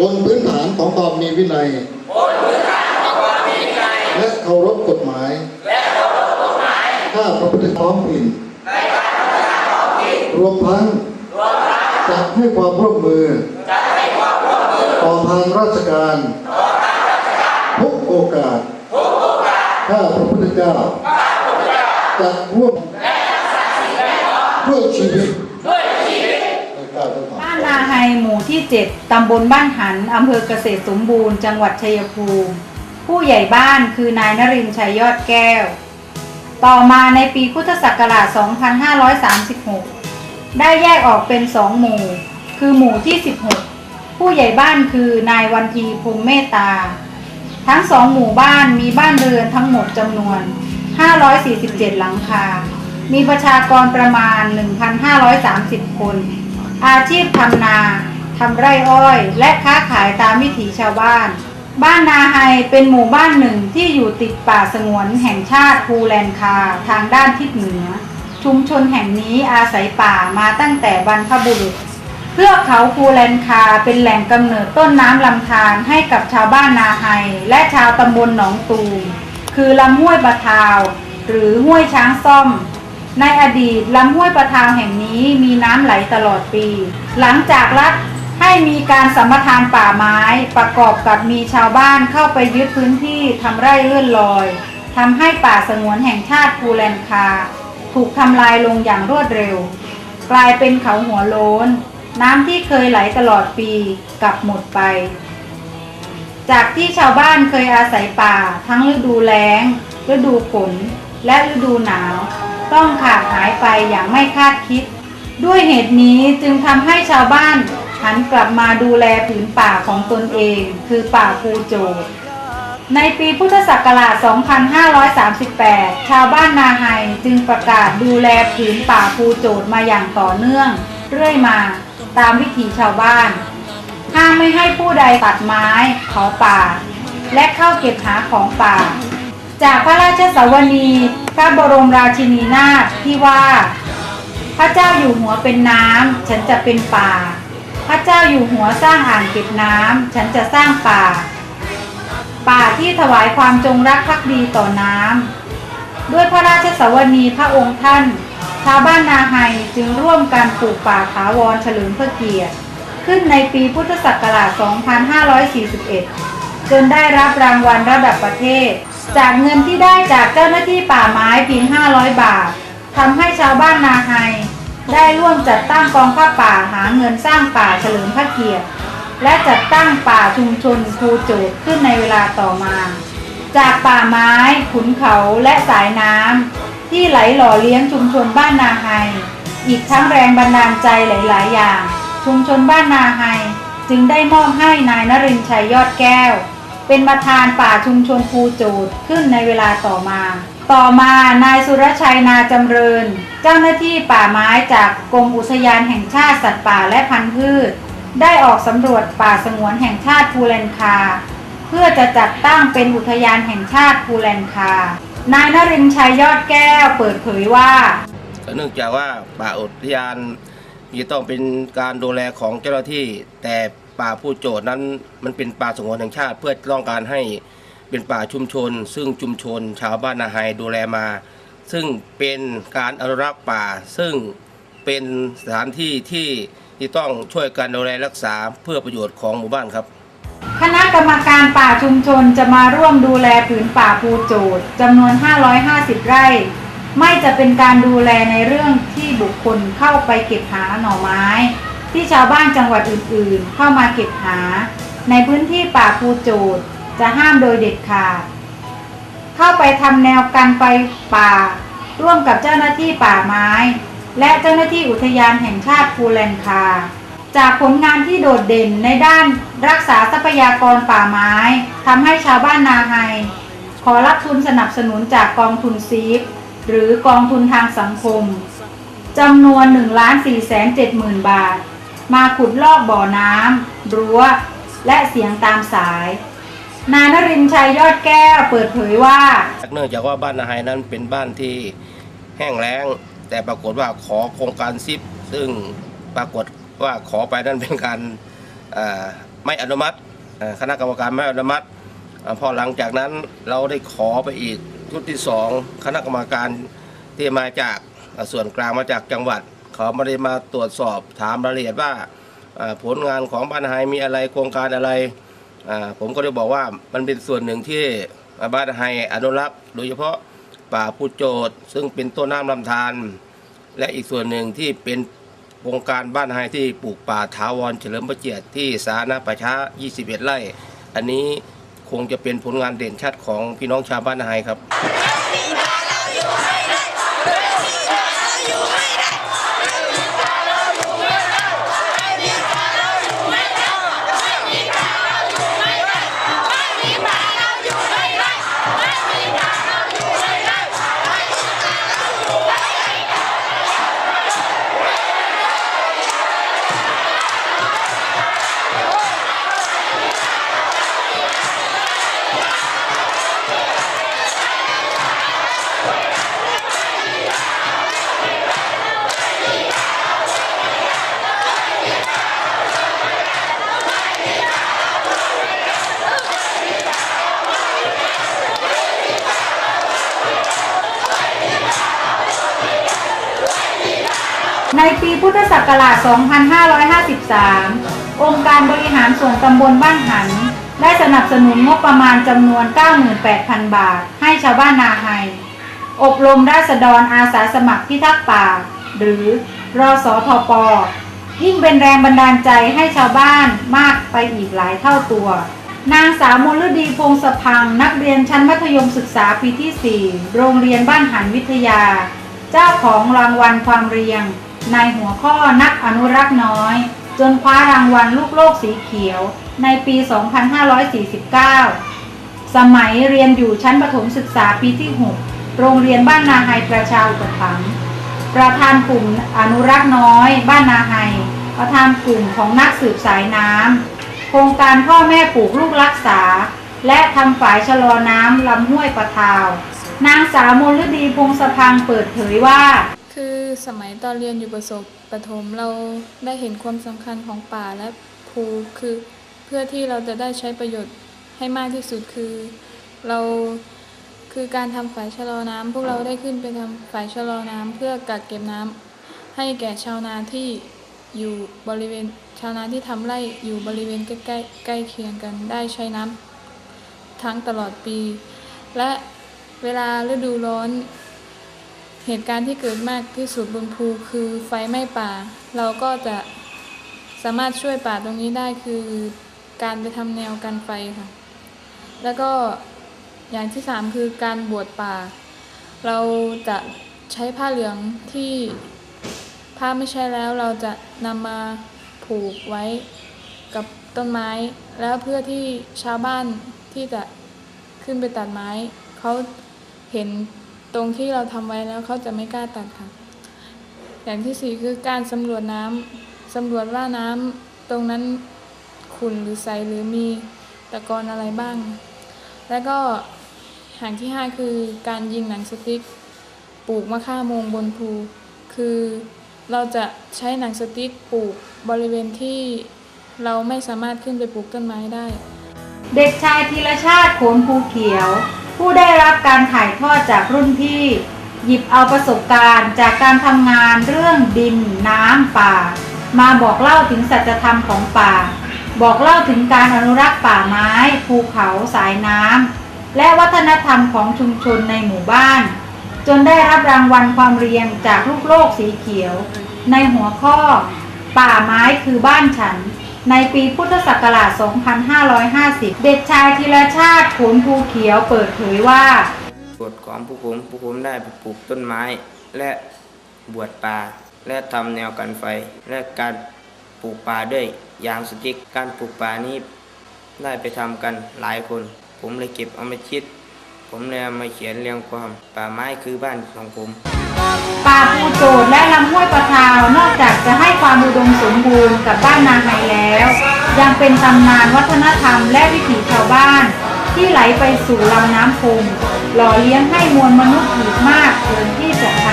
บนพื้นฐานของความมีวินัย และเคารพกฎหมายข้าพระพุทธท้องถิ่นรวมทั้งจะให้ความร่วมมือต่อทางราชการทุกโอกาสข้าพระพุทธเจ้าจะร่วมด้วยชีวิตในการทำบ้า นาไฮหมู่ที่ 7 ตำบลบ้านหัน อำเภอเกษตรสมบูรณ์ จังหวัดชัยภูมิ ผู้ใหญ่บ้านคือนายนรินชัยยอดแก้ว ต่อมาในปีพุทธศักราช 2536 ได้แยกออกเป็นสองหมู่ คือหมู่ที่ 16 ผู้ใหญ่บ้านคือนายวันทีพงเมตตา ทั้งสองหมู่บ้านมีบ้านเรือนทั้งหมดจำนวน 547 หลังคา มีประชากรประมาณ 1,530 คน อาชีพทำนาทำไร่อ้อย และค้าขายตามวิถีชาวบ้าน บ้านนาไฮเป็นหมู่บ้านหนึ่งที่อยู่ติดป่าสงวนแห่งชาติภูแลนคาทางด้านทิศเหนือ ชุมชนแห่งนี้อาศัยป่ามาตั้งแต่บรรพบุรุษเทือกเขาภูแลนคาเป็นแหล่งกำเนิดต้นน้ำลำธารให้กับชาวบ้านนาไฮและชาวตำบลหนองตูมคือลำห้วยปะทาว หรือห้วยช้างซ่อม ในอดีตลำห้วยประทาวแห่งนี้มีน้ำไหลตลอดปี หลังจากรัฐให้มีการสัมปทานป่าไม้ประกอบกับมีชาวบ้านเข้าไปยึดพื้นที่ทำไร่เลื่อนลอยทำให้ป่าสงวนแห่งชาติภูแลนคา ถูกทำลายลงอย่างรวดเร็ว กลายเป็นเขาหัวโล้น น้ำที่เคยไหลตลอดปีกลับหมดไป จากที่ชาวบ้านเคยอาศัยป่าทั้งฤดูแล้ง ฤดูฝนและฤดูหนาว ต้องขาดหายไปอย่างไม่คาดคิด ด้วยเหตุนี้จึงทำให้ชาวบ้านหันกลับมาดูแลผืนป่าของตนเอง คือป่าภูโจดในปีพุทธศักราช 2538 ชาวบ้านนาไฮจึงประกาศดูแลผืนป่าภูโจดมาอย่างต่อเนื่อง เรื่อยมาตามวิถีชาวบ้าน ห้ามไม่ให้ผู้ใดตัดไม้เผาป่า และเข้าเก็บหาของป่า จากพระราชสวนีพระบรมราชินีนาถที่ว่า พระเจ้าอยู่หัวเป็นน้ำฉันจะเป็นป่า พระเจ้าอยู่หัวสร้างอ่างเก็บน้ำฉันจะสร้างป่า ป่าที่ถวายความจงรักภักดีต่อน้ำด้วยพระราชสวนีพระองค์ท่าน ชาวบ้านนาไฮจึงร่วมกันปลูกป่าถาวรเฉลิมพระเกียรติ ขึ้นในปีพุทธศักราช 2541 จนได้รับรางวัลระดับประเทศ จากเงินที่ได้จากเจ้าหน้าที่ป่าไม้เพียง 500 บาททำให้ชาวบ้านนาไฮได้ร่วมจัดตั้งกองผ้าป่าหาเงินสร้างป่าเฉลิมพระเกียรติ และจัดตั้งป่าชุมชนภูโจดขึ้นในเวลาต่อมา จากป่าไม้ขุนเขาและสายน้ำที่ไหลหล่อเลี้ยงชุมชนบ้านนาไฮอีกทั้งแรงบันดาลใจหลาย ๆ อย่าง ชุมชนบ้านนาไฮจึงได้มอบให้นายนรินชัยยอดแก้ว เป็นประธานป่าชุมชนภูโจดขึ้นในเวลาต่อมา ต่อมานายสุรชัยนาจำเริญ เจ้าหน้าที่ป่าไม้จากกรมอุทยานแห่งชาติสัตว์ป่าและพันธุ์พืช ได้ออกสำรวจป่าสงวนแห่งชาติภูแลนคา เพื่อจะจัดตั้งเป็นอุทยานแห่งชาติภูแลนคา นายนรินชัยยอดแก้วเปิดเผยว่าเนื่องจากว่าป่าอุทยาน มีต้องเป็นการดูแลของเจ้าหน้าที่ แต่ป่าผู้โจทย์นั้นมันเป็นป่าสงวนแห่งชาติ เพื่อต้องการให้เป็นป่าชุมชน ซึ่งชุมชน ชาวบ้านนาไฮดูแลมา ซึ่งเป็นการอนุรักษ์ป่า ซึ่งเป็นสถานที่ที่ที่ต้องช่วยกันดูแลรักษาเพื่อประโยชน์ของหมู่บ้านครับคณะกรรมการป่าชุมชนจะมาร่วมดูแลผืนป่าภูโจดจำนวน 550 ไร่ ไม่จะเป็นการดูแลในเรื่องที่บุคคลเข้าไปเก็บหาหน่อไม้ ที่ชาวบ้านจังหวัดอื่นๆ เข้ามาเก็บหา ในพื้นที่ป่าภูโจดจะห้ามโดยเด็ดขาด เข้าไปทำแนวกันไฟป่า ร่วมกับเจ้าหน้าที่ป่าไม้ และเจ้าหน้าที่อุทยานแห่งชาติภูแลนคา จากผลงานที่โดดเด่นในด้านรักษาทรัพยากรป่าไม้ทำให้ชาวบ้านนาไฮขอรับทุนสนับสนุนจากกองทุนซีฟ หรือกองทุนทางสังคมจำนวน 1 4 7 0 0 0 0 บาท มาขุดลอกบ่อน้ำรั้ว และเสียงตามสาย นายนรินชัยยอดแก้วเปิดเผยว่า เนื่องจากว่าบ้านนาไฮนั้นเป็นบ้านที่แห้งแล้ง แต่ปรากฏว่าขอโครงการซิป ซึ่งปรากฏว่าขอไปนั้นเป็นการไม่อนุมัติ คณะกรรมการไม่อนุมัติ พอหลังจากนั้นเราได้ขอไปอีก ชุดที่สองคณะกรรมการที่มาจากส่วนกลางมาจากจังหวัด เขาไม่ได้มาตรวจสอบถามรายละเอียดว่าผลงานของบ้านไฮมีอะไรโครงการอะไรผมก็ได้บอกว่ามันเป็นส่วนหนึ่งที่บ้านไฮอนุรักษ์โดยเฉพาะป่าผู้โจดซึ่งเป็นต้นน้ำลำธารและอีกส่วนหนึ่งที่เป็นโครงการบ้านไฮที่ปลูกป่าถาวรเฉลิมพระเกียรติที่สาธารณประชา 21 ไร่ อันนี้ คงจะเป็นผลงานเด่นชัดของพี่น้องชาวบ้านไฮครับ ในปีพุทธศักราช 2553 องค์การบริหารส่วนตำบลบ้านหัน ได้สนับสนุนงบประมาณจำนวน 98,000 บาท ให้ชาวบ้านนาไฮอบรมราษฎรอาสาสมัครพิทักษ์ป่า หรือรอสอทอปอยิ่งเป็นแรงบันดาลใจให้ชาวบ้านมากไปอีกหลายเท่าตัว นางสาวมลดีพงศพัง นักเรียนชั้นมัธยมศึกษาปีที่ 4 โรงเรียนบ้านหันวิทยา เจ้าของรางวัลความเรียง ในหัวข้อนักอนุรักษ์น้อย จนคว้ารางวัลลูกโลกสีเขียว ในปี 2549 สมัยเรียนอยู่ชั้นประถมศึกษาปีที่ 6 โรงเรียนบ้านนาไฮประชาอุปถัมภ์ประธานกลุ่มอนุรักษ์น้อย บ้านนาไฮประธานกลุ่มของนักสืบสายน้ำโครงการพ่อแม่ปลูกลูกรักษา และทำฝายชะลอน้ำลำห้วยปะทาว นางสาวมลฤดีพงศพังเปิดเผยว่า คือสมัยตอนเรียนอยู่ประสบประถมเราได้เห็นความสำคัญของป่าและภูคือเพื่อที่เราจะได้ใช้ประโยชน์ให้มากที่สุดคือเราคือการทำฝายชะลอน้ำพวกเราได้ขึ้นไปทำฝายชะลอน้ำเพื่อกักเก็บน้ำให้แก่ชาวนาที่อยู่บริเวณชาวนาที่ทำไร่อยู่บริเวณใกล้ใกล้เคียงกันได้ใช้น้ำทั้งตลอดปี และเวลาฤดูร้อน เหตุการณ์ที่เกิดมากที่สุดบนภูคือไฟไหม้ป่า เราก็จะสามารถช่วยป่าตรงนี้ได้คือการไปทำแนวกันไฟค่ะ แล้วก็อย่างที่สามคือการบวชป่า เราจะใช้ผ้าเหลืองที่ผ้าไม่ใช่แล้วเราจะนำมาผูกไว้กับต้นไม้ แล้วเพื่อที่ชาวบ้านที่จะขึ้นไปตัดไม้เขาเห็น ตรงที่เราทำไว้แล้วเขาจะไม่กล้าตัดค่ะ อย่างที่สี่คือการสำรวจน้ำสำรวจว่าน้ำตรงนั้นขุ่นหรือใสหรือมีตะกอนอะไรบ้าง แล้วก็อย่างที่ห้าคือการยิงหนังสติ๊กปลูกมะข่ามงบนภูคือเราจะใช้หนังสติ๊กปลูกบริเวณที่เราไม่สามารถขึ้นไปปลูกต้นไม้ได้ เด็กชายธีรชาติโขนภูเขียว ผู้ได้รับการถ่ายทอดจากรุ่นพี่ หยิบเอาประสบการณ์ จากการทำงานเรื่องดินน้ำป่า มาบอกเล่าถึงสัจธรรมของป่า บอกเล่าถึงการอนุรักษ์ป่าไม้ ภูเขาสายน้ำและวัฒนธรรมของชุมชนในหมู่บ้าน จนได้รับรางวัลความเรียงจากลูกโลกสีเขียว ในหัวข้อ ป่าไม้คือบ้านฉัน ในปีพุทธศักราช 2550 เด็กชายธีรชาติโขนภูเขียวเปิดเผยว่าบทของผู้ผมผู้ผมได้ปปลูกต้นไม้ และบวชป่า และทำแนวกันไฟ และการปลูกป่าด้วยยางสติ๊กการปลูกป่านี้ได้ไปทำกันหลายคน ผมเลยเก็บเอามาคิด ผมเลยเอามาเขียนเรียงความป่าไม้คือบ้านของผม ป่าภูโจดและลำห้วยปะทาวนอกจากจะให้ความอุดมสมบูรณ์กับบ้านนาไฮแล้ว ยังเป็นตำนานวัฒนธรรมและวิถีชาวบ้าน ที่ไหลไปสู่ลำน้ำคงหล่อเลี้ยงให้มวลมนุษย์อีกมากเกินที่จะท